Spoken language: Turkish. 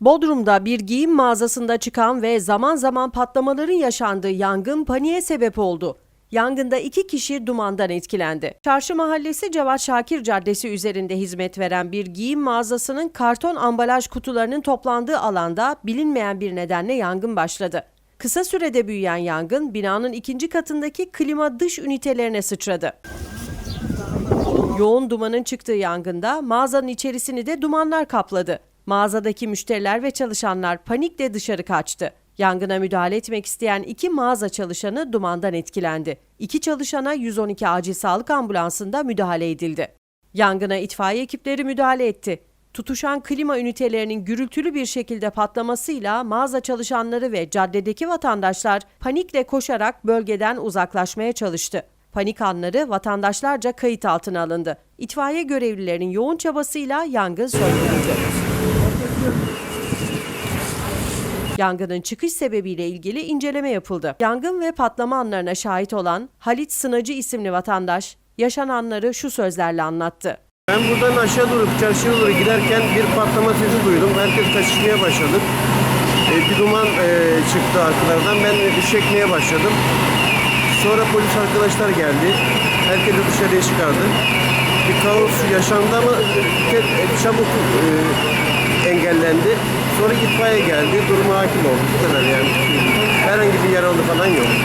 Bodrum'da bir giyim mağazasında çıkan ve zaman zaman patlamaların yaşandığı yangın paniğe sebep oldu. Yangında iki kişi dumandan etkilendi. Çarşı Mahallesi Cevat Şakir Caddesi üzerinde hizmet veren bir giyim mağazasının karton ambalaj kutularının toplandığı alanda bilinmeyen bir nedenle yangın başladı. Kısa sürede büyüyen yangın binanın ikinci katındaki klima dış ünitelerine sıçradı. Yoğun dumanın çıktığı yangında mağazanın içerisini de dumanlar kapladı. Mağazadaki müşteriler ve çalışanlar panikle dışarı kaçtı. Yangına müdahale etmek isteyen iki mağaza çalışanı dumandan etkilendi. İki çalışana 112 acil sağlık ambulansında müdahale edildi. Yangına itfaiye ekipleri müdahale etti. Tutuşan klima ünitelerinin gürültülü bir şekilde patlamasıyla mağaza çalışanları ve caddedeki vatandaşlar panikle koşarak bölgeden uzaklaşmaya çalıştı. Panik anları vatandaşlarca kayıt altına alındı. İtfaiye görevlilerinin yoğun çabasıyla yangın söndürüldü. Yangının çıkış sebebiyle ilgili inceleme yapıldı. Yangın ve patlama anlarına şahit olan Halit Sınacı isimli vatandaş yaşananları şu sözlerle anlattı. Ben buradan aşağı doğru çarşıya doğru giderken bir patlama sesi duydum. Herkes kaçışmaya başladı. E, bir duman e, çıktı arkalardan. Ben de çekmeye başladım. Sonra polis arkadaşlar geldi. Herkesi dışarıya çıkardı. Bir kaos yaşandı ama çabuk e, engellendi. Sonra itfaiye geldi. Duruma hakim oldu. Bu kadar yani. Herhangi bir yaralı falan yok.